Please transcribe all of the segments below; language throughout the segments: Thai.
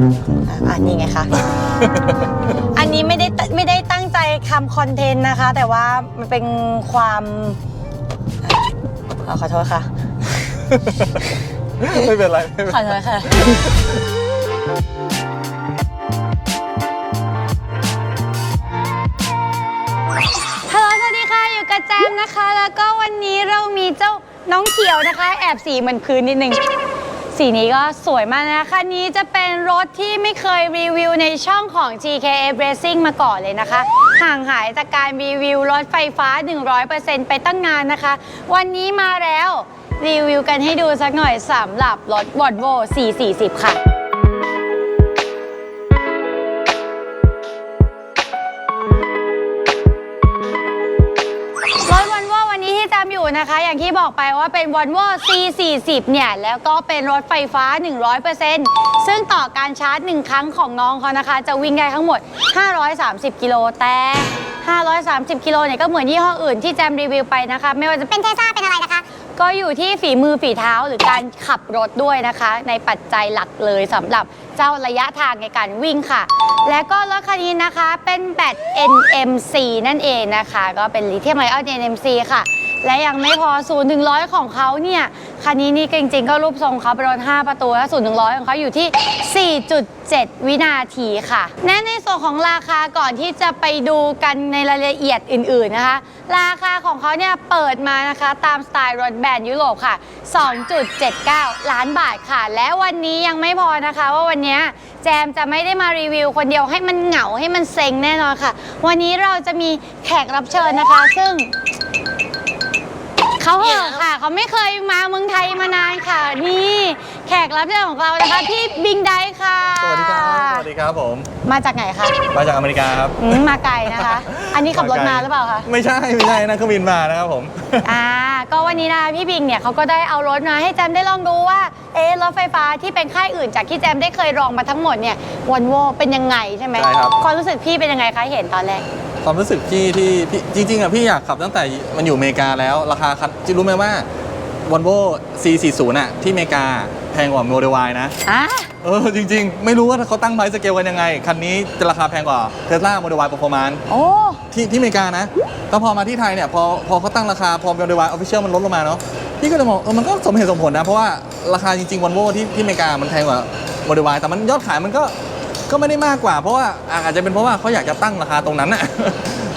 อะอ่านี่ไงคะ อันนี้ไม่ได้ตไม่ได้ตั้งใจทำคอนเทนต์นะคะ แต่ว่ามันเป็นความอะขอโทษค่ะ ไม่เป็นไรไม่เป็นขไรอโทษค่ะฮัลโหลสวัสดีค่ะ อยู่กับแจมนะคะ แล้วก็วันนี้เรามีเจ้าน้องเขียวนะคะ แอบสีเหมือนพื้นนิดนึง สีนี้ก็สวยมากนะคะคันนี้จะเป็นรถที่ไม่เคยรีวิวในช่องของ GKA Racing มาก่อนเลยนะคะ ห่างหายจากการรีวิวรถไฟฟ้า 100%ไปตั้งนานนะคะ วันนี้มาแล้วรีวิวกันให้ดูสักหน่อยสำหรับรถ Volvo C40 ค่ะ นะคะ อย่างที่บอกไปว่าเป็น Volvo C40 เนี่ย แล้วก็เป็นรถไฟฟ้า 100%ซึ่งต่อการชาร์จ 1 ครั้งของน้องเขานะคะ จะวิ่งได้ทั้งหมด 530 กิโลแต่ 530 กิโลเนี่ยก็เหมือนยี่ห้ออื่นที่แจมรีวิวไปนะคะ ไม่ว่าจะเป็นเทสลาเป็นอะไรนะคะ ก็อยู่ที่ฝีมือฝีเท้าหรือการขับรถด้วยนะคะ ในปัจจัยหลักเลยสำหรับเจ้าระยะทางในการวิ่งค่ะและก็รถคันนี้นะคะเป็นแบต NMC นั่นเองนะคะ ก็เป็นลิเธียมไอออน NMC ค่ะ และยังไม่พอ0ูนย์ถึงร้อยของเขาเนี่ยคันนี้นี่จริงๆ ก็รูปทรงเขาเป็นรถ 5 ประตูแล้ว0ูนย์ถึงร้อยของเขาอยู่ที่ 4.7 วินาทีค่ะและในส่วนของราคาก่อนที่จะไปดูกันในรายละเอียดอื่นๆนะคะ ราคาของเขาเนี่ยเปิดมานะคะตามสไตล์รถแบรนด์ยุโรปค่ะ 2.79 ล้านบาทค่ะ และวันนี้ยังไม่พอนะคะว่าวันนี้แจมจะไม่ได้มารีวิวคนเดียวให้มันเหงาให้มันเซ็งแน่นอนค่ะ วันนี้เราจะมีแขกรับเชิญนะคะ ซึ่ง เขาเหอะค่ะ เขาไม่เคยมาเมืองไทยมานานค่ะ นี่แขกรับเชิญของเรานะคะพี่บิงไดค่ะสวัสดีครับ สวัสดีครับผม มาจากไหนคะ มาจากอเมริกาครับ อืมมาไกลนะคะ อันนี้ขับรถมาหรือเปล่าคะ ไม่ใช่ ไม่ใช่นะเครื่องบินมานะครับผม อ่า ก็วันนี้นะคะพี่บิงเนี่ยเขาก็ได้เอารถมาให้แจมได้ลองดูว่า เอ๊ะรถไฟฟ้าที่เป็นค่ายอื่นจากที่แจมได้เคยลองมาทั้งหมดเนี่ยวอนโวเป็นยังไงใช่ไหมใช่ครับ ความรู้สึกพี่เป็นยังไงคะเห็นตอนแรก ความรู้สึกที่ที่พี่จริงๆอะพี่อยากขับตั้งแต่มันอยู่อเมริกาแล้วราคาคันจริงรู้ไหมว่า Volvo C40 น่ะที่อเมริกาแพงกว่า Model Y นะ อะเออ จริง ๆ ไม่รู้ว่าเขาตั้งไพรสเกลกันยังไง คันนี้จะราคาแพงกว่า Tesla Model Y Performance โอ้ ที่ที่อเมริกานะแล้วพอมาที่ไทยเนี่ย พอพอเขาตั้งราคา พอ Model Y Official มันลดลงมาเนาะพี่ก็เลยมองเออมันก็สมเหตุสมผลนะ เพราะว่าราคาจริงๆ Volvo ที่ที่อเมริกามันแพงกว่า Model Y แต่มันยอดขายมันก็ ก็ไม่ได้มากกว่า เพราะว่าอาจจะเป็นเพราะว่าเขาอยากจะตั้งราคาตรงนั้นน่ะ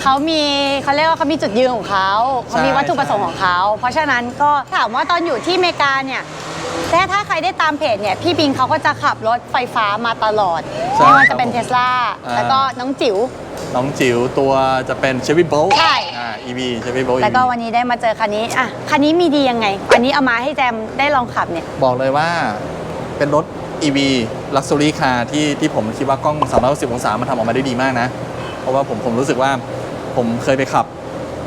เขามีเขาเรียกว่าเขามีจุดยืนของเขาเขามีวัตถุประสงค์ของเขา เพราะฉะนั้นก็ถามว่าตอนอยู่ที่อเมริกาเนี่ยแต่ถ้าใครได้ตามเพจเนี่ยพี่บิงเขาก็จะขับรถไฟฟ้ามาตลอดใช่ไม่ว่าจะเป็นเทสลาอ่า แล้วก็น้องจิ๋ว น้องจิ๋วตัวจะเป็น Chevy Bolt ใช่ อ่า EV Chevy Bolt แล้วก็ EV วันนี้ได้มาเจอคันนี้อะคันนี้มีดียังไง วันนี้เอามาให้แจมได้ลองขับเนี่ย บอกเลยว่าเป็นรถ EV Luxury Car ที่ที่ผมคิดว่ากล้อง 360 องศามันทำออกมาได้ดีมากนะ เพราะว่าผมผมรู้สึกว่าผมเคยไปขับ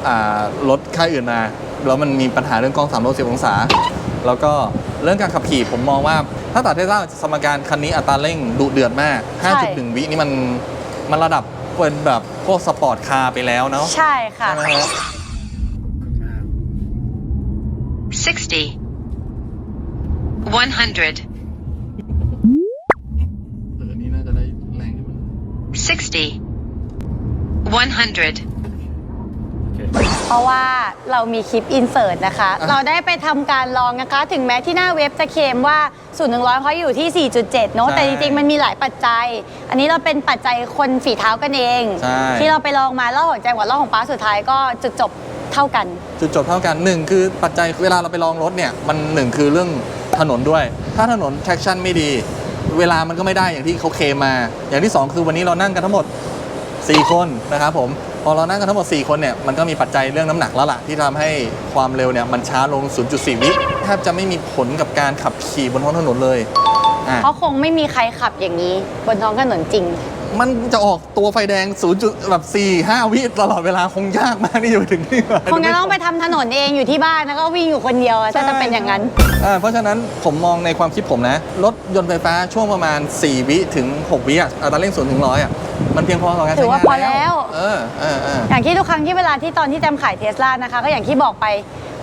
อ่ารถค่ายอื่นมา แล้วมันมีปัญหาเรื่องกล้อง 360 องศา แล้วก็เรื่องการขับขี่ผมมองว่าถ้าตัดเทสลาสมการคันนี้อัตราเร่งดุเดือดมากใช่5.1 วินี่มันมันระดับเป็นแบบพวกสปอร์ตคาร์ไปแล้วเนาะใช่ค่ะใช่ไหมฮะ60 100 100 เพราะว่าเรามีคลิปอินเสิร์ตนะคะอะเราได้ไปทำการลองนะคะ ถึงแม้ที่หน้าเว็บจะเคลมว่า0ูนย์ถึงร้อยเขาอยู่ที่ 4.7 เนอะใช่แต่จริงๆ มันมีหลายปัจจัย อันนี้เราเป็นปัจจัยคนฝีเท้ากันเอง ใช่ ที่เราไปลองมาแล้วของแจงกับแล้วของป้าสุดท้ายก็จุดจบเท่ากัน จุดจบเท่ากันหนึ่งคือปัจจัยเวลาเราไปลองรถเนี่ย มันหนึ่งคือเรื่องถนนด้วย ถ้าถนน traction ไม่ดี เวลามันก็ไม่ได้อย่างที่เขาเคลมมา อย่างที่2คือวันนี้เรานั่งกันทั้งหมด 4 คนนะครับผมพอเรานั่งกันทั้งหมด 4 คนเนี่ยมันก็มีปัจจัยเรื่องน้ำหนักแล้วล่ะที่ทำให้ความเร็วเนี่ยมันช้าลง 0.4 วิแทบจะไม่มีผลกับการขับขี่บนท้องถนนเลยอะเพราะคงไม่มีใครขับอย่างนี้ บนท้องถนนจริง มันจะออกตัวไฟแดง 0. จุดแบบ4 5วิตลอดเวลาคงยากมากที่จะไปถึงนี่คงจะต้องไปทำถนนเองอยู่ที่บ้านแล้วก็วิ่งอยู่คนเดียวถ้าจะเป็นอย่างนั้นอ่าเพราะฉะนั้นผมมองในความคิดผมนะ รถยนต์ไฟฟ้าช่วงประมาณ 4 วิถึง 6 วิอะอัตราเร่ง0ถึง100อะ มันเพียงพอต่อการถืใช้อว่างานพอแล้ว เออเออเออ อย่างที่ทุกครั้งที่เวลาที่ตอนที่แจมขายเทสลานะคะ ก็อย่างที่บอกไป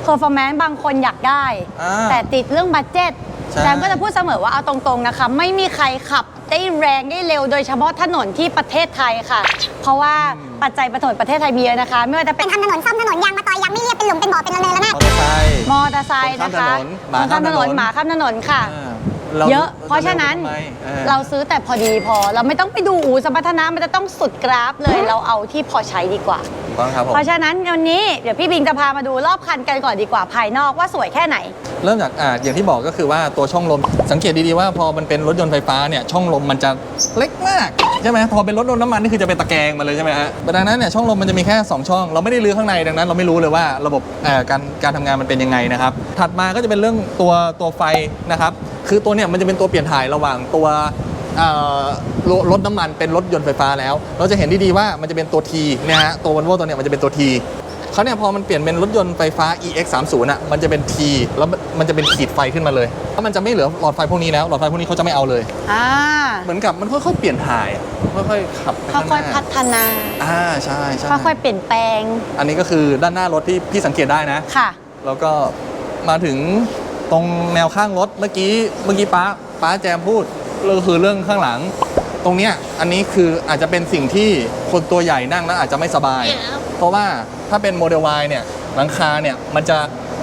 performance บางคนอยากได้ อ่าแต่ติดเรื่องบัตเจ็ตใช่ แจมก็จะพูดเสมอว่าเอาตรงๆนะคะ ไม่มีใครขับได้แรงได้เร็ว โดยเฉพาะถนนที่ประเทศไทยค่ะ เพราะว่าปัจจัยถนนประเทศไทยมีเยอะนะคะ ไม่ว่าจะเป็เป็นนทำถนนซ่อมถนนยางมาต่อยยางไม่เรียบเป็นหลุมเป็นบ่อเป็นระเนินระนาดมอเตอร์ไซค์ มอเตอร์ไซค์นะคะคนข้ามถนนหมาข้ามถนนหมาข้ามถนนค่ะ อ่า เยอะ เพราะฉะนั้นทำไมออ เราซื้อแต่พอดีพอ เราไม่ต้องไปดูอูสมรรถนะมันจะต้องสุดกราฟเลย เราเอาที่พอใช้ดีกว่า ถูกต้องครับผมเพราะฉะนั้นวันนี้เดี๋ยวพี่บิงจะพามาดูรอบคันกันก่อนดีกว่าภายนอกว่าสวยแค่ไหน เริ่มจากอ่าอย่างที่บอกก็คือว่าตัวช่องลมสังเกตดีๆว่าพอมันเป็นรถยนต์ไฟฟ้าเนี่ยช่องลมมันจะเล็กมาก ใช่ไหมพอเป็นรถด้น้ำมันนี่คือจะเป็นตะแกรงมาเลยใช่ไหมฮะดังนั้นเนี่ยช่องลมมันจะมีแค่ 2 ช่อง เราไม่ได้ลื้อข้างในดังนั้น เราไม่รู้เลยว่าระบบการการทำงานมันเป็นยังไงนะครับถัดมาก็จะเป็นเรื่องตัวตัวไฟนะครับคือตัวเนี่ยมันจะเป็นตัวเปลี่ยนถ่ายระหว่างตัวรถรถน้ำมันเป็นรถยนต์ไฟฟ้าแล้ว เราจะเห็นดีๆว่ามันจะเป็นตัว T เนี่ยฮะตัววันโวตัวเนี่ยมันจะเป็นตัว T เขาเนี่ยพอมันเปลี่ยนเป็นรถยนต์ไฟฟ้า EX 3 0อะมันจะเป็น T แล้วมันจะเป็นขีดไฟขึ้นมาเลยแล้วมันจะไม่เหลือหลอดไฟพวกนี้แล้วหลอดไฟพวกนี้เขาจะไม่เอาเลย อ่า เหมือนกับมันค่อยๆเปลี่ยนถ่ายอะค่อยๆขับไปข้างหค่อยๆน้าพัฒนา อ่าใช่ใช่ค่อยๆเปลี่ยนแปลง อันนี้ก็คือด้านหน้ารถที่พี่สังเกตได้นะ ค่ะ แล้วก็มาถึงตรงแนวข้างรถเมื่อกี้เมื่อกี้ป้าป้าแจมพูดก็คือเรื่องข้างหลัง ตรงเนี้ยอันนี้คืออาจจะเป็นสิ่งที่คนตัวใหญ่นั่งแล้วอาจจะไม่สบายเพ ราะว่าถ้าเป็นโมเดล Y เนี่ยหลังคาเนี่ยมันจะ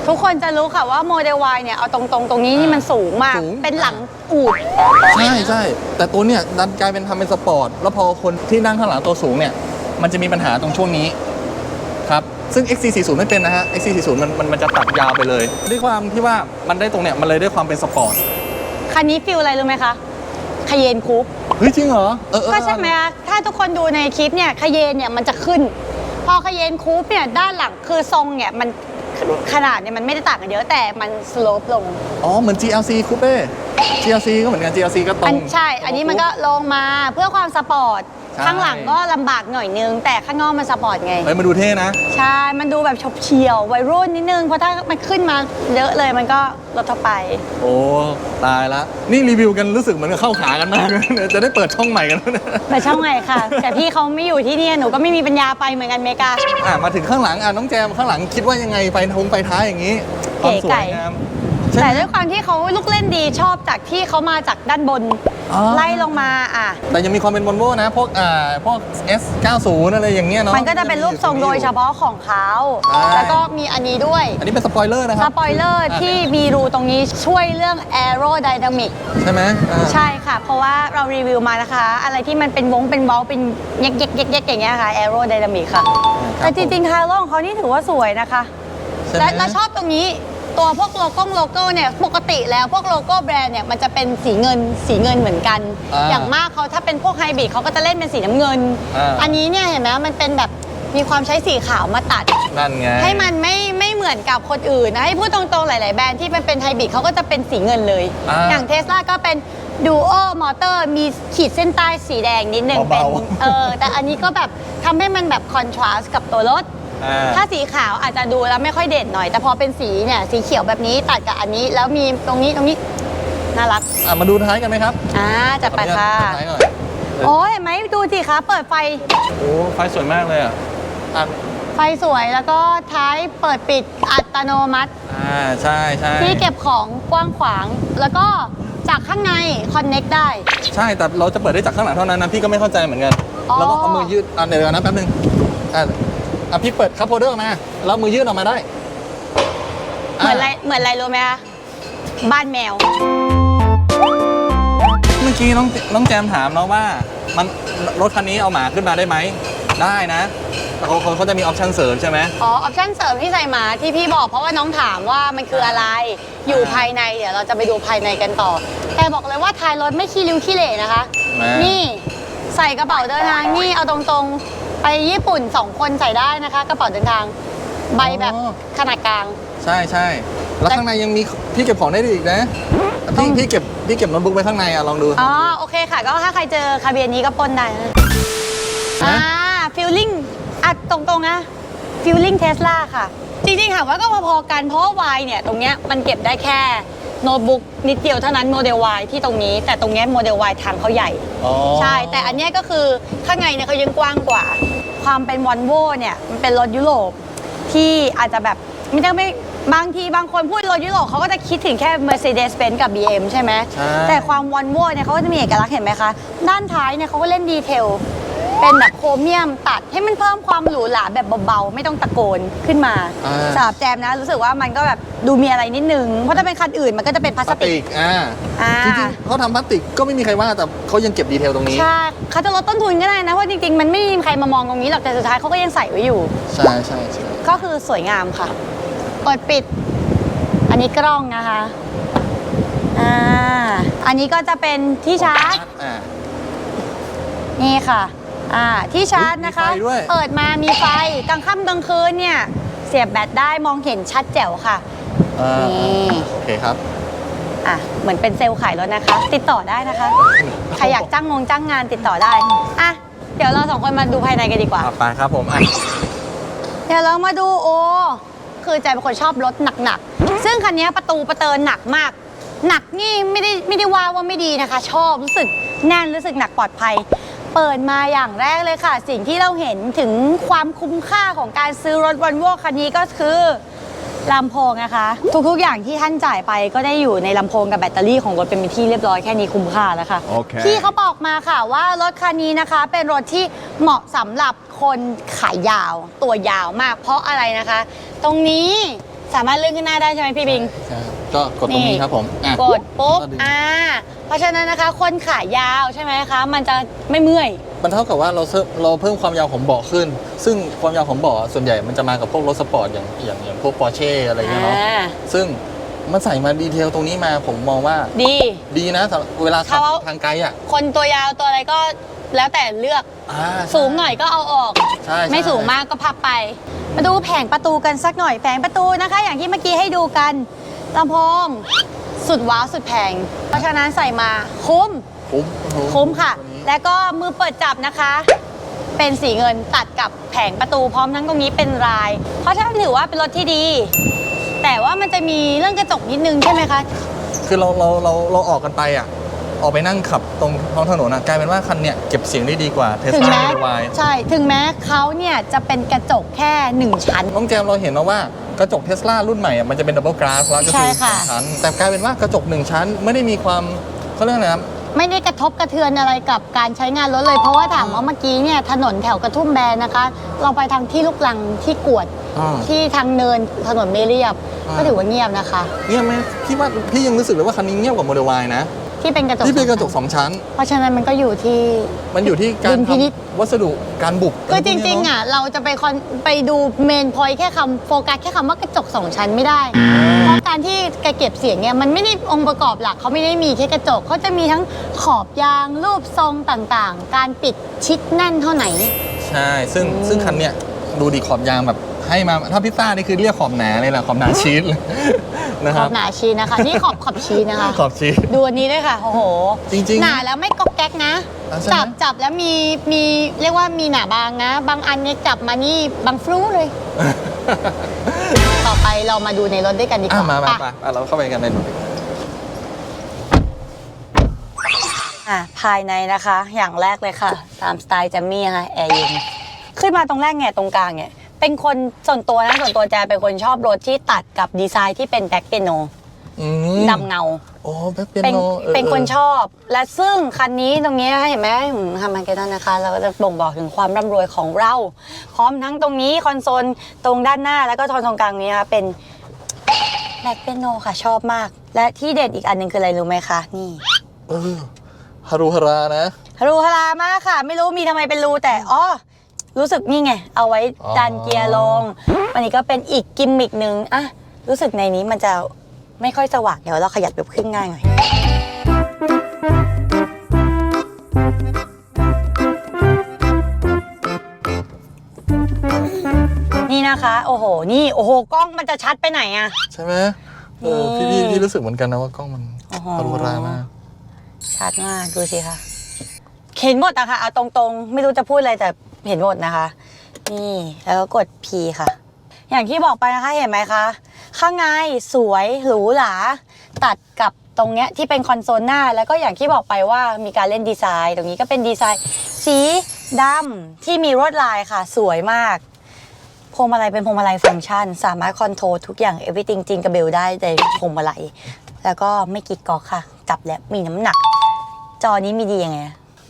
ทุกคนจะรู้ค่ะว่าโมเดล Y เนี่ยเอาตรงๆ ตรงนี้นี่มันสูงมาก สูง เป็นหลังอูดใช่ใช่แต่ตัวเนี่ยดันกลายเป็นทำเป็นสปอร์ตแล้วพอคนที่นั่งข้างหลังตัวสูงเนี่ยมันจะมีปัญหาตรงช่วงนี้ครับซึ่ง XC40 ไม่เป็นนะฮะ XC40 มันมันมันจะตัดยาวไปเลยด้วยความที่ว่ามันได้ตรงเนี่ยมันเลยได้ความเป็นสปอร์ตคันนี้ฟิลอะไรรู้ไหมคะคเยนคูปเฮ้ยจริงเหรอเออเออก็ใช่ไหมคะถ้าทุกคนดูในคลิปเนี่ยคเยนเนี่ยมันจะขึ้นพ อคเยนคูปเนี่ยด้านหลังคือทรงเนี่ยมันขนาดเนี่ยมันไม่ได้ต่างกันเยอะแต่มันสโลปลง อ๋อ เหมือน GLC Coupe GLC ก็เหมือนกัน GLC ก็ตรอังนใช่ อันนี้มันก็ลงมาเพื่อความสปอร์ต ใช่ ข้างหลังก็ลำบากหน่อยนึง แต่ข้างนอกมันสปอร์ตไงเฮ้ยมาดูเท่นะ ใช่ มันดูแบบฉบเฉี่ยววัยรุ่นนิดนึง เพราะถ้ามันขึ้นมาเยอะเลยมันก็ลดทั่วไป โอ้ตายละ นี่รีวิวกันรู้สึกเหมือนกับเข้าขากันมากเลยจะได้เปิดช่องใหม่กันแล้วนะไปช่องไหนค่ะ แต่พี่เขาไม่อยู่ที่นี่หนูก็ไม่มีปัญญาไปเหมือนกันเมกา อะมาถึงข้างหลังอะน้องแจมข้างหลังคิดว่ายังไงไฟทงไฟท้ายอย่างนี้ความสวยงามใช่ แต่ไหมด้วยความที่เขาลูกเล่นดีชอบจากที่เขามาจากด้านบนอ๋อ ไล่ลงมาอะ แต่ยังมีความเป็นวอลโว่นะ พวกอ่าพวก S90 อะไรอย่างเงี้ยเนาะ มันก็จะเป็นรูปทรงโดยเฉพาะของเขา ใช่ แล้วก็มีอันนี้ด้วย อันนี้เป็นสปอยเลอร์นะคสรับปอยเลอร์ที่มีรูตรงนี้ช่วยเรื่อง aerodynamic ใช่ไหมอ่า ใช่ค่ะ เพราะว่าเรารีวิวมานะคะ อะไรที่มันเป็นวงเป็นเว้าเป็นเย็กเย็กเย็กเย็กอย่างเงี้ยค่ะ aerodynamic ค่ะ แต่จริงๆคาร์ลของเขานี่ถือว่าสวยนะคะ ใช่ไหม และและชอบตรงนี้ ตัวพวกโลโก้โลโก้เนี่ยปกติแล้วพวกโลโก้แบรนด์เนี่ยมันจะเป็นสีเงินสีเงินเหมือนกัน อ่าอย่างมากเขาถ้าเป็นพวกไฮบริดเขาก็จะเล่นเป็นสีน้ำเงิน อ่า อันนี้เนี่ยเห็นไหมมันเป็นแบบมีความใช้สีขาวมาตัด นั่นไง ให้มันไม่ไม่เหมือนกับคนอื่นนะให้พูดตรงๆ หลาย ๆ แบรนด์ที่มันเป็นไฮบริดเขาก็จะเป็นสีเงินเลย อ่า อย่างเทสลาก็เป็นดูโอมอเตอร์มีขีดเส้นใต้สีแดงนิดนึงเป็นเบาๆเออแต่อันนี้ก็แบบทำให้มันแบบคอนทราสต์กับตัวรถ อ่า ถ้าสีขาวอาจจะดูแล้วไม่ค่อยเด่นหน่อย แต่พอเป็นสีเนี่ยสีเขียวแบบนี้ตัดกับอันนี้ แล้วมีตรงนี้ตรงนี้น่ารักอะมาดูท้ายกันไหมครับอ่าจัดไปค่ะขออนุญาตเปิดท้ายหน่อยโอ้ยเห็นไหมดูสิคะเปิดไฟโอ้ไฟสวยมากเลยอะอะไฟสวยแล้วก็ท้ายเปิดปิดอัตโนมัติ อ่าใช่ใช่ที่เก็บของกว้างขวาง แล้วก็จากข้างในคอนเน็กได้ ใช่แต่เราจะเปิดได้จากข้างหลังเท่านั้นนะพี่ก็ไม่เข้าใจเหมือนกันอ๋อ แล้วก็เอามือยืดอะเดี๋ยวนะแป๊บนึงอะ อะพี่เปิดคัพโฮลเดอร์มาแล้วมือยืดออกมาได้เหมือนอะไรเหมือนอะไรรู้ไหมคะบ้านแมว เมื่อกี้น้องน้องแจมถามเนาะว่า มันรถคันนี้เอาหมาขึ้นมาได้ไหม ได้นะแต่เขาเขาเขาจะมีออปชั่นเสริมใช่ไหม อ๋อ ออปชั่นเสริมที่ใส่มาที่พี่บอกเพราะว่าน้องถามว่ามันคืออะไร อยู่ภายในเดี๋ยวเราจะไปดูภายในกันต่อ แต่บอกเลยว่าท้ายรถไม่ขี้ริ้วขี้เหร่นะคะแม่นี่ ใส่กระเป๋าเดินทางนี่เอาตรงๆ ไปญี่ปุ่น 2 คนใส่ได้นะคะกระเป๋าเดินทาง ใบแบบขนาดกลาง ใช่ใช่แล้วข้างในยังมีพี่เก็บของได้อีกนะต้อพี่งพี่เก็บพี่เก็บโน้ตบุ๊กไว้ข้างในอะลองดู อ๋อโอเคค่ะ ก็ถ้าใครเจอคาเบียนนี้ก็ปล้นได้นะอ่าฟิลลิ่งอะตรงๆนะฟิลลิ่งเทสลาค่ะ จริงๆถามว่าก็พอๆกันเพราะว่าวายเนี่ย ตรงเนี้ยมันเก็บได้แค่ โน้ตบุ๊กนิดเดียวเท่านั้นโมเดล Y ที่ตรงนี้ แต่ตรงเนี้ยโมเดล Y ทางเขาใหญ่ อ๋อใช่ แต่อันเนี้ยก็คือข้างในเนี่ยเขายังกว้างกว่า ความเป็นวอลโวเนี่ยมันเป็นรถยุโรปที่อาจจะแบบไม่ต้องไม่บางทีบางคนพูดรถยุโรปเขาก็จะคิดถึงแค่ Mercedes-Benz กับ BM ใช่ไหมใช่ แต่ความวอลโว่เนี่ยเขาก็จะมีเอกลักษณ์เห็นไหมคะ ด้านท้ายเนี่ยเขาก็เล่นดีเทล เป็นแบบโครเมียมตัดให้มันเพิ่มความหรูหราแบบเบาๆ ไม่ต้องตะโกนขึ้นมาอ่า สำหรับแจมนะ รู้สึกว่ามันก็แบบดูมีอะไรนิดนึง เพราะถ้าเป็นคันอื่นมันก็จะเป็นพลาพสลาสติติก กอ่าอ่า จริงๆเขาทำพลาสติกก็ไม่มีใครว่าแต่เขายังเก็บดีเทลตรงนี้ ใช่เขาจะลดต้นทุนก็ได้นะ เพราะจริงๆ มันไม่มีใครมามองตรงนี้หรอก แต่สุดท้ายเขาก็ยังใส่ไว้อยู่ ใช่ใช่ใช่ก็คือสวยงามค่ะกดปิด อันนี้กล้องนะคะ อ่า อันนี้ก็จะเป็นที่ชาร์จ อ่า นี่ค่ะ อ่าที่ชาร์จนะคะ มีไฟด้วย เปิดมามีไฟกลางค่ำกลางคืนเนี่ย เสียบแบตได้มองเห็นชัดแจ๋วค่ะ อ่านี่ โอเคครับ อะ เหมือนเป็นเซลล์ขายรถนะคะ ติดต่อได้นะคะ ใครอยากจ้างงงจ้างงานติดต่อได้ อะ เดี๋ยวเราสองคนมาดูภายในกันดีกว่า อะไปครับผมอะเดี๋ยวเรามาดูโอ คือใจเป็นคนชอบรถหนักๆ ซึ่งคันนี้ประตูประเตินหนักมาก หนักนี่ไม่ได้ไม่ได้ว่าว่าไม่ดีนะคะ ชอบรู้สึกแน่นรู้สึกหนักปลอดภัย เปิดมาอย่างแรกเลยค่ะ สิ่งที่เราเห็นถึงความคุ้มค่าของการซื้อรถวันโวคันนี้ก็คือลำโพงนะคะ ทุกๆ อย่างที่ท่านจ่ายไปก็ได้อยู่ในลำโพงกับแบตเตอรี่ของรถเป็นที่เรียบร้อยแค่นี้คุ้มค่าแล้วค่ะโอเค พี่เขาบอกมาค่ะว่ารถคันนี้นะคะ เป็นรถที่เหมาะสำหรับคนขายาว ตัวยาวมาก เพราะอะไรนะคะ ตรงนี้สามารถเลื่อนขึ้นหน้าได้ใช่ไหมพี่บิง ใช่ครับก็กดตรงนี้ครับผมอะกดปุ๊บก็ดึง อ่า เพราะฉะนั้นนะคะคนขายาวใช่ไหมคะ มันจะไม่เมื่อย มันเท่ากับว่าเราเพิ่มเราเพิ่มความยาวของเบาะขึ้น ซึ่งความยาวของเบาะส่วนใหญ่มันจะมากับพวกรถสปอร์ตอย่างอย่างอย่างพวกปอร์เช่อะไรอย่างเงี้ยเนาะอ่า ซึ่งมันใส่มาดีเทลตรงนี้มาผมมองว่าดี ดีนะสำหรับเวลาขับเขา ทางไกลอะคนตัวยาวตัวอะไรก็แล้วแต่เลือกอ่าสูงหน่อยก็เอาออก ใช่ใช่ไม่สูงมากก็พับไป มาดูแผงประตูกันสักหน่อยแผงประตูนะคะ อย่างที่เมื่อกี้ให้ดูกันลำโพง สุดว้าวสุดแพง เพราะฉะนั้นใส่มาคุ้ม คุ้มคุ้มค่ะตัวนี้แล้วก็มือเปิดจับนะคะ เป็นสีเงินตัดกับแผงประตูพร้อมทั้งตรงนี้เป็นลาย เพราะฉะนั้นถือว่าเป็นรถที่ดี แต่ว่ามันจะมีเรื่องกระจกนิดนึงใช่ไหมคะ คือเราเราเราเราออกกันไปอะ ออกไปนั่งขับตรงท้องถนนอะกลายเป็นว่าคันเนี้ยเก็บเสียงได้ดีกว่าเทสถึงลาแม้เวายใช่ ถึงแม้เขาเนี่ยจะเป็นกระจกแค่หนึ่งชั้น น้องแจมเราเห็นแล้วว่ากระจกเทสลารุ่นใหม่อะมันจะเป็นดับเบิลก a าสแล้วก็ใช่คือสค่ะองชั้น แต่กลายเป็นว่ากระจกหนึ่งชั้น ไม่ได้มีความเขาเรียกอะไรนะ ไม่ได้กระทบกระเทือนอะไรกับการใช้งานรถเลย เพราะว่าถามว่าเมื่อกี้เนี่ยถนนแถวกระทุ่มแบนนะคะ เราไปทางที่ลูกลังที่กวดอ่าที่ทางเนินถนนไม่เรียบ อ่า ก็ถือว่าเงียบนะคะ เงียบไหมพี่ว่าพี่ยังรู้สึกเลยว่าคันนี้เงียบกว่าโมเดล Y นะ ที่เป็นกระจกที่เป็นกระจกสองชั้น เพราะฉะนั้นมันก็อยู่ที่ มันอยู่ที่การดุลพินิจ ทำวัสดุการบุกคือจริง ๆ อะ เราจะไปคอนไปดูเมนพอยแค่คำโฟกัสแค่คำว่ากระจกสองชั้นไม่ได้ เพราะการที่แกเก็บเสียงเนี่ย มันไม่ได้องค์ประกอบหลักเขาไม่ได้มีแค่กระจกเขาจะมีทั้งขอบยางรูปทรงต่างๆ การปิดชิดแน่นเท่าไหน ใช่ ซึ่งซึ่งคันเนี้ยดูดีขอบยางแบบ ให้มาถ้าพิซซ่านี่คือเรียกขอบหนาเลยแหละขอบหนาชีสเลยนะขคอรับบหนาชีสนะคะ นี่ขอบขอบชีสนะคะ ขอบชีส ดูอันนี้ด้วยค่ะ โอ้โหจริงๆหนาแล้วไม่ก๊อกแก๊กนะ อะใช่ไหม จับจับแล้วมีมีเรียกว่ามีหนาบางนะ บางอันเนี่ยจับมานี่บางฟลูเลย ต่อไปเรามาดูในรถด้วยกันดีกอะว่ามามาไปมาอะเราเข้าไปกันในรถ อะภายในนะคะ อย่างแรกเลยค่ะ ตามสไตล์แจมมี่ค่ะแอร์เย็นขึ้นมาตรงแรกเนี่ยตรงกลางเนี่ย เป็นคนส่วนตัวนะส่วนตัวแจเป็นคนชอบรถที่ตัดกับดีไซน์ที่เป็นแบ็คเปียโนอืมดำเงา โอ้แบ็คเปียเป็นโนออเป็นคนเออชอบ และซึ่งคันนี้ตรงนี้นะคะเห็นไหมอืมทำมาเกตันนะคะ เราก็จะบ่งบอกถึงความร่ำรวยของเรา พร้อมทั้งตรงนี้คอนโซลตรงด้านหน้าแล้วก็ทอนตรงกลางนี้นะคะเป็นแบ็คเปียโนค่ะชอบมาก และที่เด็ดอีกอันหนึ่งคืออะไรรู้ไหมคะนี่เออฮารุฮารานะ รูฮารามากค่ะ ไม่รู้มีทำไมเป็นรูแต่อ๋อ รู้สึกนี่ไง เอาไว้ดันเกียร์ลงอันนี้ก็เป็นอีกกิมมิกหนึ่งอะรู้สึกในนี้มันจะไม่ค่อยสว่างเดี๋ยวเราขยับแบบขึ้นง่ายหน่อยนี่นะคะ โอ้โห นี่โอ้โหกล้องมันจะชัดไปไหนอะใช่ไหมเออพี่พี่นี่พี่รู้สึกเหมือนกันนะว่ากล้องมันโอ้โหฮารุฮารามากชัดมากดูสิคะเห็นหมดอะค่ะเอาตรงๆ ไม่รู้จะพูดอะไรแต่ เห็นหมดนะคะ นี่แล้วก็กด P ค่ะ อย่างที่บอกไปนะคะเห็นไหมคะ ข้างในสวยหรูหราตัดกับตรงเนี้ยที่เป็นคอนโซลหน้า แล้วก็อย่างที่บอกไปว่ามีการเล่นดีไซน์ ตรงนี้ก็เป็นดีไซน์ สีดำที่มีลวดลายค่ะ สวยมากพวงมาลัยเป็นพวงมาลัยฟังก์ชัน สามารถคอนโทรลทุกอย่าง everything จริงกับเบลได้ในพวงมาลัยแล้วก็ไม่กีดกอกค่ะ จับแล้วมีน้ำหนัก จอนี้มีดียังไง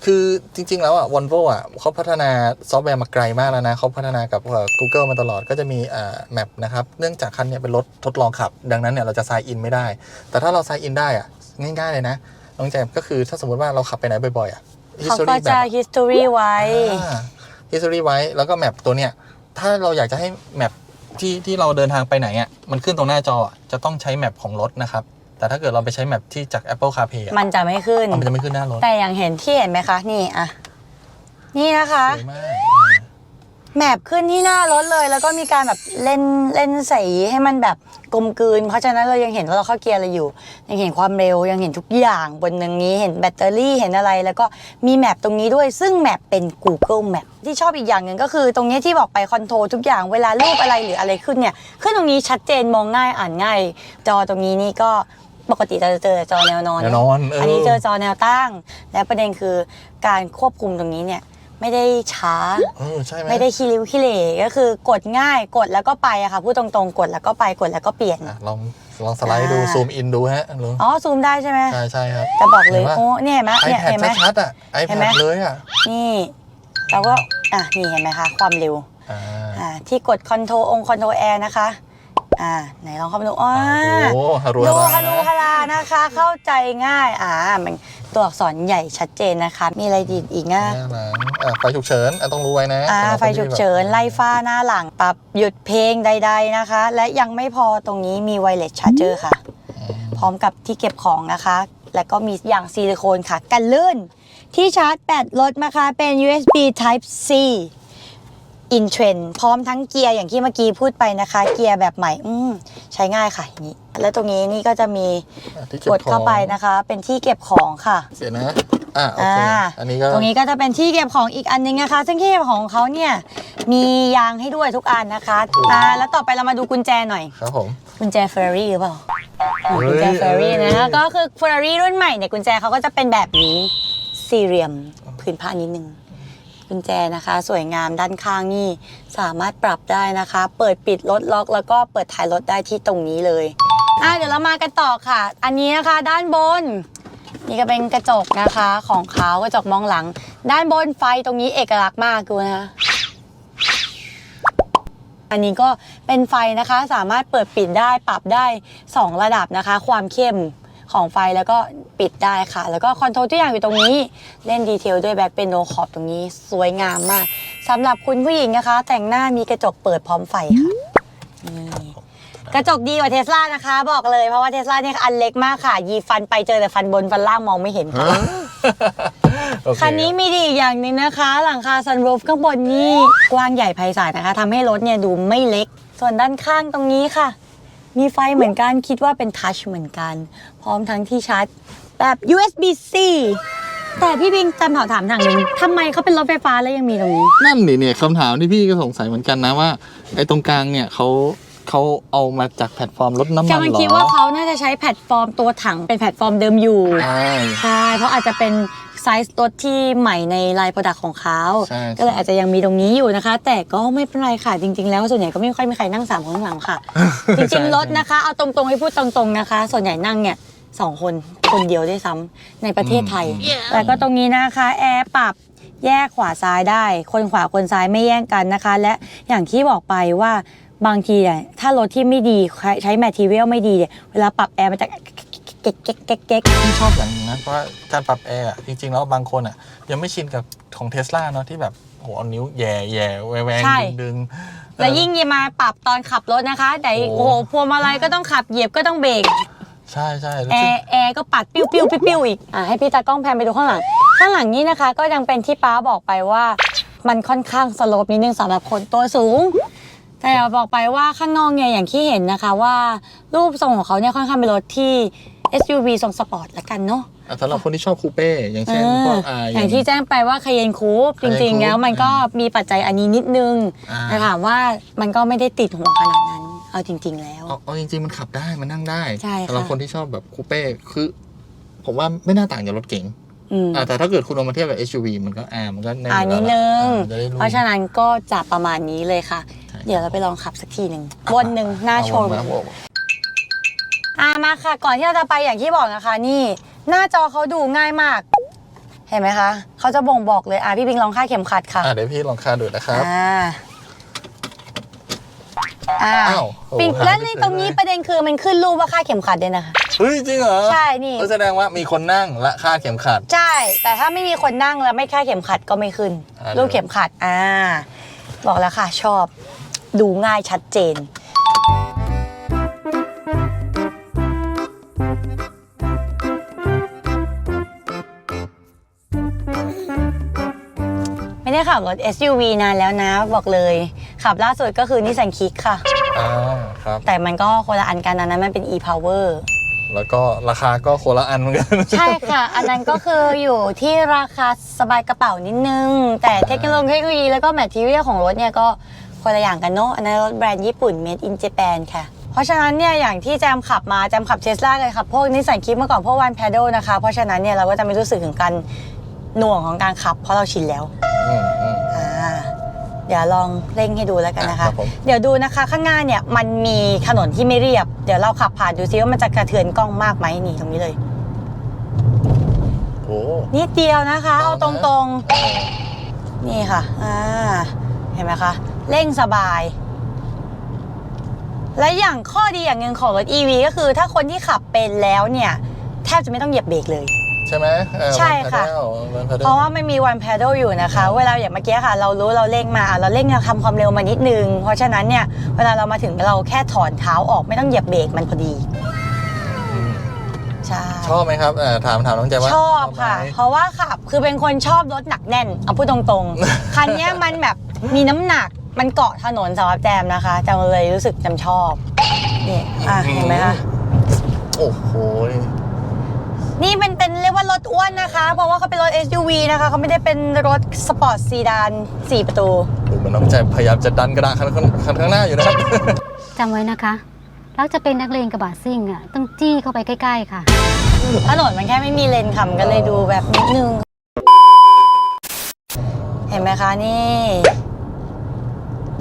คือจริง ๆ แล้วอะวอลโวอะเขาพัฒนาซอฟต์แวร์มาไกลมากแล้วนะเขาพัฒนากับเอ่อ Google มาตลอดก็จะมีอ่าแมปนะครับ เนื่องจากคันเนี้ยเป็นรถทดลองขับ ดังนั้นเนี่ยเราจะ sign in ไม่ได้ แต่ถ้าเรา sign in ได้อะง่ายๆเลยนะน้องแจมก็คือถ้าสมมติว่าเราขับไปไหนบ่อยๆอะ เขา history ก็แบจะ บ history ไว้ อ่า history ไว้แล้วก็แมปตัวเนี้ยถ้าเราอยากจะให้แมปที่ที่เราเดินทางไปไหนอะมันขึ้นตรงหน้าจออะจะต้องใช้แมปของรถนะครับ แต่ถ้าเกิดเราไปใช้แมปที่จาก Apple CarPlay อะมันจะไม่ขึ้น มันจะไม่ขึ้นหน้ารถแต่อย่างเห็นที่เห็นไหมคะ นี่อะนี่นะคะ สวยมากแมปขึ้นที่หน้ารถเลย แล้วก็มีการแบบเล่นเล่นสีให้มันแบบกลมกลืน เพราะฉะนั้นเรายังเห็นว่าเราเข้าเกียร์อะไรอยู่ ยังเห็นความเร็วยังเห็นทุกอย่างบนหนึ่งนี้เห็นแบตเตอรี่เห็นอะไร แล้วก็มีแมปตรงนี้ด้วยซึ่งแมปเป็น Google Map ที่ชอบอีกอย่างหนึ่งก็คือ ตรงนี้ที่บอกไปคอนโทรลทุกอย่างเวลารูปอะไรหรืออะไรขึ้นเนี่ยขึ้นตรงนี้ชัดเจนมองง่ายอ่านง่าย จอตรงนี้นี่ก็ ปกติเราจะเจอแต่จอแนวนอนแนวนอนเอออัอันนี้เจอจอแนวตั้ง และประเด็นคือการควบคุมตรงนี้เนี่ยไม่ได้ช้า เออใช่ไหมไม่ได้ขี้ริ้วขี้เหร่ก็คือกดง่ายกดแล้วก็ไปอะค่ะพูดตรงๆ กดแล้วก็ไปกดแล้วก็เปลี่ยน อะลองลองสไลด์ดูอ่า ซูมอินดูฮะรู้อ๋อซูมได้ใช่ไหมใช่ใช่ครับ จะบอกเลยห็นปะ โอ้เนี่ยเห็นไหมเนี่ย iPad เห็นไหม ชัดๆอะเห็นไหม iPad เลยอะนี่แล้วก็อะนี่เห็นไหมคะความเร็วอ่าอ่าที่กดคอนโทรลองคอนโทรลแอร์นะคะ อ่าไหนลองเข้าไปดูอ๋อโอ้โหฮารุดูฮาฮารารุฮารานะคะ เข้าใจง่ายอ่ามันตัวอักษรใหญ่ชัดเจนนะคะ มีอะไรดีอีกหนะน้าหลังอะไฟฉุกเฉินอะต้องรู้ไว้นะอ่าสำหรับไฟฉุกเฉินไล่ฟ้าหน้าหลังปรับหยุดเพลงใด ๆนะคะ และยังไม่พอตรงนี้มีไวเลสชาร์เจอร์ค่ะ พร้อมกับที่เก็บของนะคะ และก็มีอย่างซิลิโคนค่ะ กันลื่น ที่ชาร์จแบตรถนะคะเป็น USB Type C in trend พร้อมทั้งเกียร์อย่างที่เมื่อกี้พูดไปนะคะ เกียร์แบบใหม่อืมใช้ง่ายค่ะอย่างนี้และตรงนี้นี่ก็จะมีอะที่เก็บกดเข้าไปของนะคะ เป็นที่เก็บของค่ะ เสียนะอะโอเคอ่า อันนี้ก็ตรงนี้ก็จะเป็นที่เก็บของอีกอันนึงนะคะ ซึ่งที่เก็บของของเขาเนี่ยมียางให้ด้วยทุกอันนะคะอ่าแล้วต่อไปเรามาดูกุญแจหน่อย ครับผม กุญแจเฟอร์รี่หรือเปล่าเฮ้ยกุญแจเฟอร์รี่นะเอ้ยก็คือเฟอร์รี่รุ่นใหม่เนี่ยกุญแจเขาก็จะเป็นแบบนี้สี่เหลี่ยมพื้นผ้านิดนึง กุญแจนะคะ สวยงามด้านข้างนี่สามารถปรับได้นะคะ เปิดปิดรถล็อก แล้วก็เปิดท้ายรถได้ที่ตรงนี้เลยอะเดี๋ยวเรามากันต่อค่ะ อันนี้นะคะด้านบน นี่ก็เป็นกระจกนะคะของเขากระจกมองหลัง ด้านบนไฟตรงนี้เอกลักษณ์มากดูนะคะอันนี้ก็เป็นไฟนะคะสามารถเปิดปิดได้ปรับได้ 2 ระดับนะคะ ความเข้ม ของไฟแล้วก็ปิดได้ค่ะ แล้วก็คอนโทรลทุกอย่างอยู่ตรงนี้ เล่นดีเทลด้วยแบ็คเป็นโนขอบตรงนี้สวยงามมากสำหรับคุณผู้หญิงนะคะ แต่งหน้ามีกระจกเปิดพร้อมไฟค่ะนี่กระจกดีกว่าเทสลานะคะ บอกเลยเพราะว่าเทสลาเนี่ยอันเล็กมากค่ะ ยีฟันไปเจอแต่ฟันบนฟันล่างมองไม่เห็นค่ะโอเคันนี้มีดีอีกอย่างหนึ่งนะคะ หลังคาซันรูฟข้างบนนี่กว้างใหญ่ไพศาลนะคะทำให้รถเนี่ยดูไม่เล็ก ส่วนด้านข้างตรงนี้ค่ะ มีไฟเหมือนกันคิดว่าเป็นทัชเหมือนกัน พร้อมทั้งที่ชาร์จแบบ USB-C แต่พี่บิงจำถามถามทางหนึ่งทำไมเขาเป็นรถไฟฟ้าแล้วยังมีตรงนี้ นั่นนี่เนี่ยคำถามที่พี่ก็สงสัยเหมือนกันนะว่าไอ้ตรงกลางเนี่ยเขาเขาเอามาจากแพลตฟอร์มรถน้ำมันเหรกำอลังคิดว่าเขาน่าจะใช้แพลตฟอร์มตัวถังเป็นแพลตฟอร์มเดิมอยู่ใช่ใช่เพราะอาจจะเป็น ไซส์รถที่ใหม่ในไลน์โปรดักต์ของเขาใช่ ก็เลยอาจจะยังมีตรงนี้อยู่นะคะ แต่ก็ไม่เป็นไรค่ะจริง ๆ แล้วส่วนใหญ่ก็ไม่ค่อยมีใครนั่งสามคนข้างหลังค่ะ จริงๆรถนะคะเอาตรงๆให้พูดตรงๆนะคะ ส่วนใหญ่นั่งเนี่ยสองคนคนเดียวด้วยซ้ำในประเทศไทย แล้วก็ตรงนี้นะคะแอร์ปรับแยกขวาซ้ายได้ คนขวาคนซ้ายไม่แย่งกันนะคะ และอย่างที่บอกไปว่าบางทีเนี่ยถ้ารถที่ไม่ดีใช้แมทเทียลไม่ดีเนี่ยเวลาปรับแอร์มันจะ เก๊กเก๊กเก๊กเก๊กพี่ชอบอย่างหนึงนะเพราะว่าการปรับแอร์อะจริงๆ แล้วบางคนอะยังไม่ชินกับของเทสลาเนาะที่แบบโหเอานิ้วแย่แย่แหวงแหวงใช่ ดึงดึงแล้วยิ่งจะมาปรับตอนขับรถนะคะแต่โอ้โอ้โหพวงมาลัยก็ต้องขับเหยียบก็ต้องเบรก ใช่ใช่แล้วแอซึ่ง ร์แอร์ก็ปัดปิ้วปิ้วปิ้วปิ้วอีก อะให้พี่ตากล้องแพนไปดูข้างหลัง ข้างหลังนี้นะคะ ก็ยังเป็นที่ป้าบอกไปว่า มันค่อนข้างสโลปนิดนึงสำหรับคนตัวสูง แต่บอกไปว่าข้างนอกเนี่ยอย่างที่เห็นนะคะว่ารูปทรงของเขาเนี่ยค่อนข้างเป็นรถที่ SUV ทรงสปอร์ตละกันเนาะอะสำหรับคนที่ชอบคูเป้อย่างเช่นพวกอ่าอย่างที่แจ้งไปว่าคาเยนคูปจ Cayenne ริงๆ Coupe แล้วมันก็มีปัจจัยอันนี้นิดนึงอ่าแต่ถามว่ามันก็ไม่ได้ติดหัวขนาดนั้น เอาจริง ๆ แล้วเอาเอาจริง ๆ มันขับได้มันนั่งได้ใช่ค่ะสำหรับคนที่ชอบแบบคูเป้คือ ผมว่าไม่น่าต่างจากรถเก๋งอืมอ่าแต่ถ้าเกิดคุณเอามาเทียบกับ SUV มันก็อ่ามันก็แน่นอ่าอยู่นิดแล้วนึงอ่าจะได้รู้เพราะฉะนั้นก็จะประมาณนี้เลยค่ะใช่เดี๋ยวเราไปลองขับสักทีหนึ่งวนหนึ่งหน้าเอโชว์มาบ อกอ่ามาค่ะ ก่อนที่เราจะไปอย่างที่บอกนะคะ นี่หน้าจอเขาดูง่ายมาก เห็นไหมคะเขาจะบ่งบอกเลยอะพี่บิงลองค่าดเข็มขัดค่ะอ่าเดี๋ยวพี่ลองคาดูนะครับอ่าอ่าอ้าวโอ้ปิงหาแล้วไม่ในเจอตรงนี้เลยประเด็นคือมันขึ้นรูปว่าค่าดเข็มขัดด้วยนะคะ เฮ้ยจริงเหรอใช่นี่ ก็แสดงว่ามีคนนั่งและคาดเข็มขัด ใช่ แต่ถ้าไม่มีคนนั่งแล้วไม่ค่าดเข็มขัดก็ไม่ขึ้น อ่ารูปเข็มขัดอ่าบอกแล้วค่ะชอบ ดูง่ายชัดเจน ไม่ได้ขับรถ SUV นานแล้วนะบอกเลย ขับล่าสุดก็คือนิสสันคิกค่ะ อ่าครับ แต่มันก็คนละอันกันนะนั้นมันเป็น e-power แล้วก็ราคาก็คนละอันเหมือนกัน ใช่ค่ะ อันนั้นก็คืออยู่ที่ราคาสบายกระเป๋านิดนึง แต่เทคโนโลยีแล้วก็แมททีเรียลของรถเนี่ยก็คนละอย่างกันเนาะอันนั้นรถแบรนด์ญี่ปุ่น made in Japan ค่ะ เพราะฉะนั้นเนี่ยอย่างที่แจมขับมา แจมขับเทสลาเลยครับพวกนิสสันคิปเมื่อก่อนพวกวันแพดลนะคะ เพราะฉะนั้นเนี่ยเราก็จะไม่รู้สึกถึงการ หน่วงของการขับ เพราะเราชินแล้วอืมอืม อ่าเดี๋ยวลองเร่งให้ดูแล้วกันนะคะครับผม เดี๋ยวดูนะคะข้างหน้าเนี่ยมันมีถนนที่ไม่เรียบ เดี๋ยวเราขับผ่านดูซิว่ามันจะกระเทือนกล้องมากไหมนี่ตรงนี้เลยโอ้นิดเดียวนะคะเอาตรงเออๆนี่ค่ะ อ่า เห็นไหมคะ เร่งสบาย และอย่างข้อดีอย่างหนึ่งของรถ EV ก็คือถ้าคนที่ขับเป็นแล้วเนี่ย แทบจะไม่ต้องเหยียบเบรกเลย ใช่ไหมเออใช่ค่ะวันพาเดลเพราะว่าไม่มีวัน pedal อยู่นะคะ เวลาอย่างเมื่อกี้ค่ะ เรารู้เราเร่งมาอะเราเร่งทำความเร็วมานิดนึง เพราะฉะนั้นเนี่ย เวลาเรามาถึงเราแค่ถอนเท้าออกไม่ต้องเหยียบเบรกมันพอดีอืมใช่ ชอบไหมครับเออถามถามน้องแจมว่าชอบค่ะ ไหม เพราะว่าขับคือเป็นคนชอบรถหนักแน่น เอาพูดตรงๆ คันเนี้ยมันแบบมีน้ำหนักมันเกาะถนนสำหรับแจมนะคะแจมเลยรู้สึกแจมชอบนี่อะเห็นไหมคะโอ้โห นี่เป็นเป็นเรียกว่ารถอ้วนนะคะ เพราะว่าเขาเป็นรถ SUV นะคะเขาไม่ได้เป็นรถสปอร์ตซีดาน4 ประตู ดูเหมือนน้องแจมพยายามจะดันกระดาษคันข้างคันข้างหน้าอยู่นะครับ จำไว้นะคะแล้วจะเป็นนักเลงกระบะซิ่งอะต้องจี้เข้าไปใกล้ๆค่ะ ถนนมันแค่ไม่มีเลนค่ะมันก็เลยดูแบบนิดนึง เห็นไหมคะนี่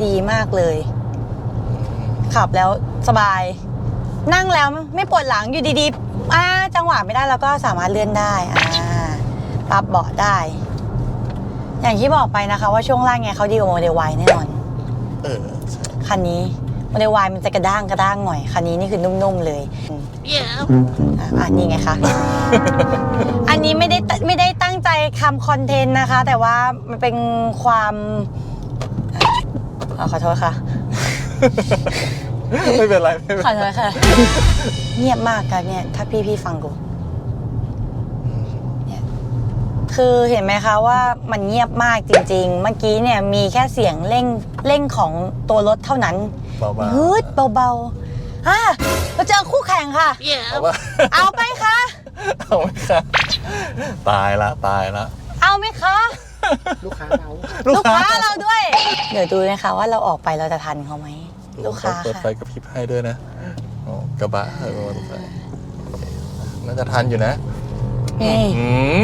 ดีมากเลย ขับแล้วสบาย นั่งแล้วไม่ปวดหลังอยู่ดีๆอ่าจังหวะไม่ได้เราก็สามารถเลื่อนได้อ่าปรับเบาะได้ อย่างที่บอกไปนะคะ ว่าช่วงล่างไงเขาดีกว่าโมเดล Y แน่นอน เออใช่คันนี้โมเดล Y มันจะกระด้างกระด้างหน่อยคันนี้นี่คือนุ่มๆเลยอะอะนี่ไงคะ อันนี้ไม่ได้ตไม่ได้ตั้งใจทำคอนเทนต์นะคะ แต่ว่ามันเป็นความอะขอโทษค่ะ ไม่เป็นไรไม่เป็นขไรอโทษค่ะ เงียบมากกันเนี่ย ถ้าพี่พี่ฟังกูเนี่ยคือเห็นไหมคะว่ามันเงียบมากจริง ๆ เมื่อกี้เนี่ยมีแค่เสียงเร่งเร่งของตัวรถเท่านั้นเบาๆ ฮึดเบาๆอะเราเจอคู่แข่งค่ะ เอาว่าเอาไปคะเอาไหมครับตายละตายละเอาไหมคะ ลูกค้าลูกค้าเราด้วย เดี๋ยวดูนะคะว่าเราออกไปเราจะทันเขาไหม ลูกค้าเปิดไฟค่ะกระพริบให้ด้วยนะโอ้กระบะเออรถไฟโอเคน่าจะทันอยู่นะ นี่ อืม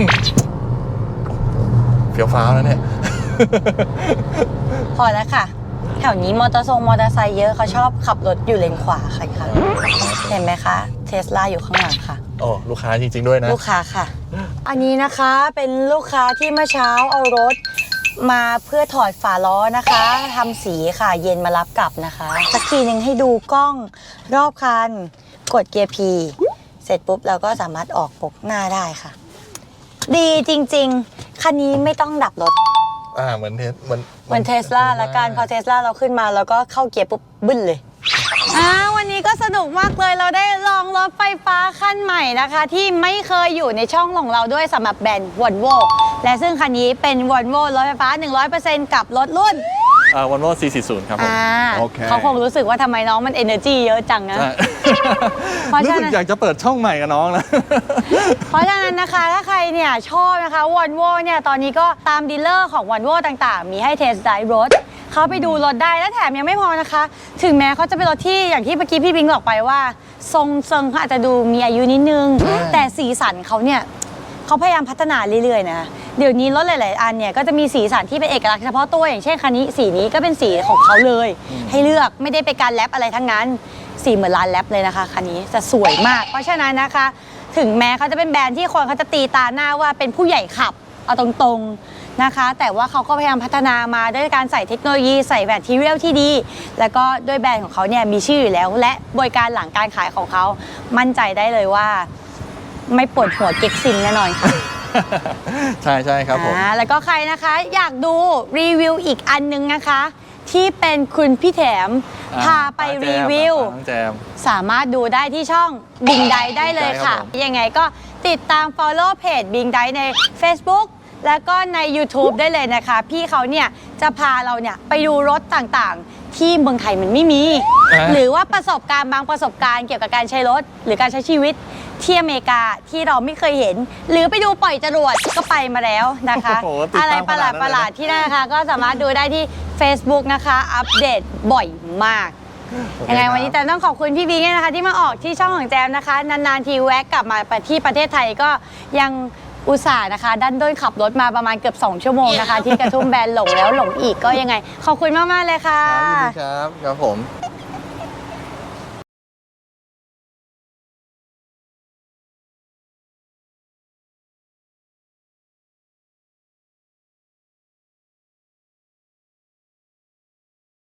เฟี้ยวฟ้าวแล้วเนี่ย พอแล้วค่ะ แถวนี้มอเตอร์ทรงมอเตอร์ไซค์เยอะเขาชอบขับรถอยู่เลนขวาค่ะค่ะเห็นไหมคะเทสลาอยู่ข้างหลังค่ะ โอ้ลูกค้าจริง ๆ ด้วยนะ ลูกค้าค่ะ อันนี้นะคะเป็นลูกค้าที่เมื่อเช้าเอารถ มาเพื่อถอดฝาล้อนะคะทำสีค่ะเย็นมารับกลับนะคะ สักทีหนึ่งให้ดูกล้องรอบคัน กดเกียร์ P เสร็จปุ๊บเราก็สามารถออกปกหน้าได้ค่ะ ดีจริง ๆ คันนี้ไม่ต้องดับรถ อ่าเหมือนเทสเหมือนเหมือนเทสลาละกันพอเทสลาเราขึ้นมาแล้วก็เข้าเกียร์ปุ๊บบึ้นเลย อ่าวันนี้ก็สนุกมากเลยเราได้ลองรถไฟฟ้าคันใหม่นะคะ ที่ไม่เคยอยู่ในช่องของเราด้วยสำหรับแบรนด์วอลโวและซึ่งคันนี้เป็นวอลโวรถไฟฟ้า 100%กับรถรุ่นอ่าวันโว่440 ครับผม อ่าโอเค เขาคงรู้สึกว่าทำไมน้องมัน energy เยอะจังนะ ใช่เพราะรู้ฉะสึนั้กนอยากจะเปิดช่องใหม่กับน้องแล้วเพราะฉะนั้นนะคะถ้าใครเนี่ยชอบนะคะวอลโวเนี่ยตอนนี้ก็ตามดีลเลอร์ของวอลโวต่างๆ มีให้เทสไดรถ เขาไปดูรถได้และแถมยังไม่พอนะคะ ถึงแม้เขาจะเป็นรถที่อย่างที่เมื่อกี้พี่บิงบอกไปว่า ทรงเซิงเขาอาจจะดูมีอายุนิดนึง แต่สีสันเขาเนี่ยเขาพยายามพัฒนาเรื่อยๆนะเดี๋ยวนี้รถหลาย ๆ อันเนี่ยก็จะมีสีสันที่เป็นเอกลักษณ์เฉพาะตัวอย่างเช่นคันนี้สีนี้ก็เป็นสีของเขาเลย ให้เลือกไม่ได้ไปการแรปอะไรทั้งนั้นสีเหมือนร้านแรปเลยนะคะคันนี้จะสวยมาก เพราะฉะนั้นนะคะ ถึงแม้เขาจะเป็นแบรนด์ที่คนเขาจะตีตาหน้าว่าเป็นผู้ใหญ่ขับเอาตรงๆ นะคะ แต่ว่าเขาก็พยายามพัฒนามาด้วยการใส่เทคโนโลยีใส่แบตทีเรียลที่ดี แล้วก็ด้วยแบรนด์ของเขาเนี่ยมีชื่ออยู่แล้ว และบริการหลังการขายของเขามั่นใจได้เลยว่า ไม่ปวดหัวเก็กซิมแน่นอนค่ะ ใช่ใช่ครับผม อ่าแล้วก็ใครนะคะอยากดูรีวิวอีกอันนึงนะคะ ที่เป็นคุณพี่แถมอ่าพาไปรีวิว น้องแจม สามารถดูได้ที่ช่องบิงไดได้เลยค่ะได้ครับผมยังไงก็ติดตาม Follow เพจบิงไดใน Facebook แล้วก็ใน YouTube ได้เลยนะคะ พี่เขาเนี่ยจะพาเราเนี่ยไปดูรถต่างๆ ที่เมืองไทยมันไม่มี อ่า หรือว่าประสบการณ์บางประสบการณ์เกี่ยวกับการใช้รถ หรือการใช้ชีวิตที่อเมริกาที่เราไม่เคยเห็น หรือไปดูปล่อยจรวดก็ไปมาแล้วนะคะ โอ้โหติดอะไรตามประหลาดขปนาดนั้นเลยนะ ระหลาดๆที่นั่นนะคะ ก็สามารถดูได้ที่ Facebook นะคะ อัปเดตบ่อยมากยังไงวันนี้แต่ต้องขอบคุณพี่บิงด้วยนะคะ ที่มาออกที่ช่องของแจมนะคะ นานๆทีแวะกลับมาที่ประเทศไทยก็ยัง อุตส่าห์นะคะดันด้นขับรถมาประมาณเกือบ 2 ชั่วโมงนะคะ ที่กระทุ่มแบนหลงแล้วหลงอีกก็ยังไง ขอบคุณมาก ๆ เลยค่ะ ครับยินดีครับ ครับผม